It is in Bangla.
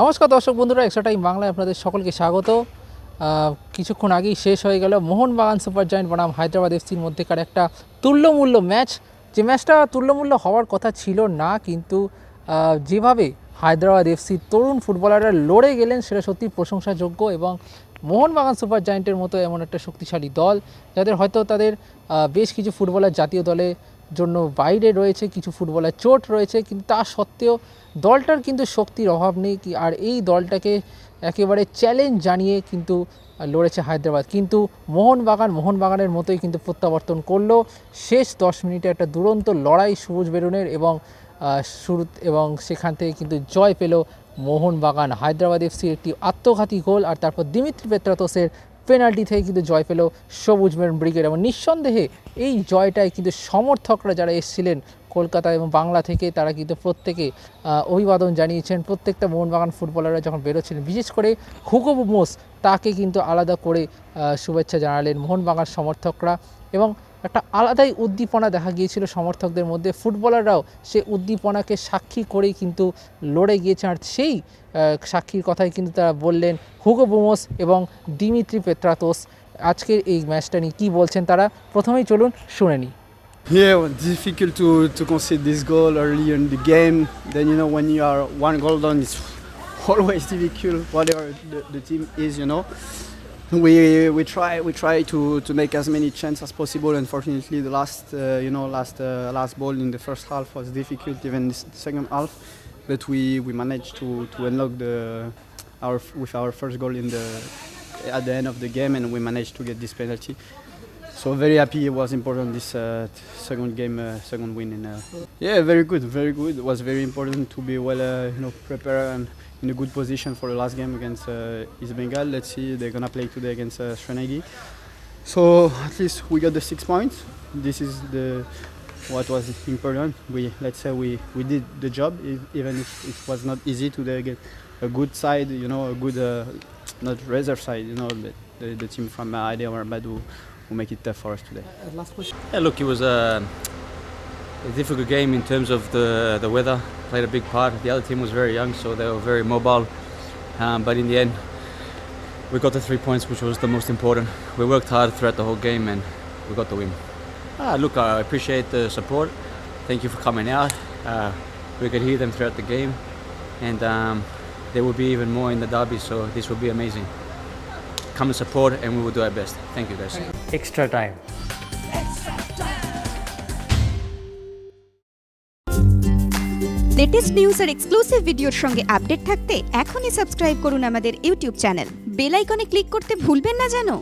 নমস্কার দর্শক বন্ধুরা একশো টাইম বাংলায় আপনাদের সকলকে স্বাগত। কিছুক্ষণ আগেই শেষ হয়ে গেল মোহনবাগান সুপার জায়েন্ট বনাম হায়দ্রাবাদ এফসির মধ্যেকার একটা তুল্যমূল্য ম্যাচ। যে ম্যাচটা তুল্যমূল্য হওয়ার কথা ছিল না, কিন্তু যেভাবে হায়দ্রাবাদ এফসির তরুণ ফুটবলাররা লড়ে গেলেন সেটা সত্যি প্রশংসাযোগ্য এবং মোহনবাগান সুপার জায়েন্টের মতো এমন একটা শক্তিশালী দল, যাদের হয়তো তাদের বেশ কিছু ফুটবলার জাতীয় দলে জন্য বাইরে রয়েছে, কিছু ফুটবলার চোট রয়েছে, কিন্তু তা সত্ত্বেও দলটার কিন্তু শক্তির অভাব নেই কি আর এই দলটাকে একেবারে চ্যালেঞ্জ জানিয়ে কিন্তু লড়েছে হায়দ্রাবাদ। কিন্তু মোহনবাগান, মোহনবাগানের মতোই কিন্তু প্রত্যাবর্তন করল। শেষ দশ মিনিটে একটা দুরন্ত লড়াই সবুজ বেরুনের এবং শুরু এবং সেখান থেকে কিন্তু জয় পেল মোহনবাগান। হায়দ্রাবাদ এফসির একটি আত্মঘাতী গোল আর তারপর দিমিত্রি পেত্রাতোসের পেনাল্টি থেকে কিন্তু জয় পেল সবুজ মেরুন ব্রিগেড এবং নিঃসন্দেহে এই জয়টায় কিন্তু সমর্থকরা যারা এসেছিলেন কলকাতা এবং বাংলা থেকে, তারা কিন্তু প্রত্যেকে অভিবাদন জানিয়েছেন। প্রত্যেকটা মোহনবাগান ফুটবলাররা যখন বেরোচ্ছিলেন, বিশেষ করে হুকুব মোস, তাকে কিন্তু আলাদা করে শুভেচ্ছা জানালেন মোহনবাগান সমর্থকরা এবং একটা আলাদাই উদ্দীপনা দেখা গিয়েছিল সমর্থকদের মধ্যে ফুটবলাররাও সে উদ্দীপনাকে সাক্ষী করেই কিন্তু লড়ে গিয়েছে আর সেই সাক্ষীর কথাই কিন্তু তারা বললেন হুগো বুমোস এবং দিমিত্রি পেত্রাতোস আজকের এই ম্যাচটা নিয়ে কী বলছেন তারা প্রথমেই চলুন শুনে নিই Yeah, difficult to, to concede this goal early in the game. Then you know when you are one goal down, it's always difficult. Whatever the, the team is, you know. We, we try we try to, to make as many chances as possible. Unfortunately, the last uh, you know last uh, last ball in the first half was difficult, even this second half. But we, we managed to, to unlock the our with our first goal in the at the end of the game, and we managed to get this penalty. So very happy. It was important this uh, second game, uh, second win. In, uh, yeah, very good, very good. It was very important to be well, uh, you know, prepared and in a good position for the last game against uh, East Bengal. Let's see, they're gonna play today against uh. So at least we got the six points. This is the what was important. We let's say we, we did the job, e- even if it was not easy to get a good side, you know, a good uh, not reserve side, you know, but the, the team from uh, Hyderabad who, who make it tough for us today. Yeah, look, it was a, a difficult game in terms of the the weather. Played a big part. The other team was very young, so they were very mobile. Um, but in the end, we got the three points, which was the most important. We worked hard throughout the whole game, and we got the win. Ah, look, I appreciate the support. Thank you for coming out. Uh, we could hear them throughout the game, and um, there will be even more in the derby. So this will be amazing. Come and support, and we will do our best. Thank you, guys. extra time. Latest news R exclusive ভিডিওর সঙ্গে আপডেট থাকতে এখনই সাবস্ক্রাইব করুন আমাদের ইউটিউব চ্যানেল বেল আইকনে ক্লিক করতে ভুলবেন না জানো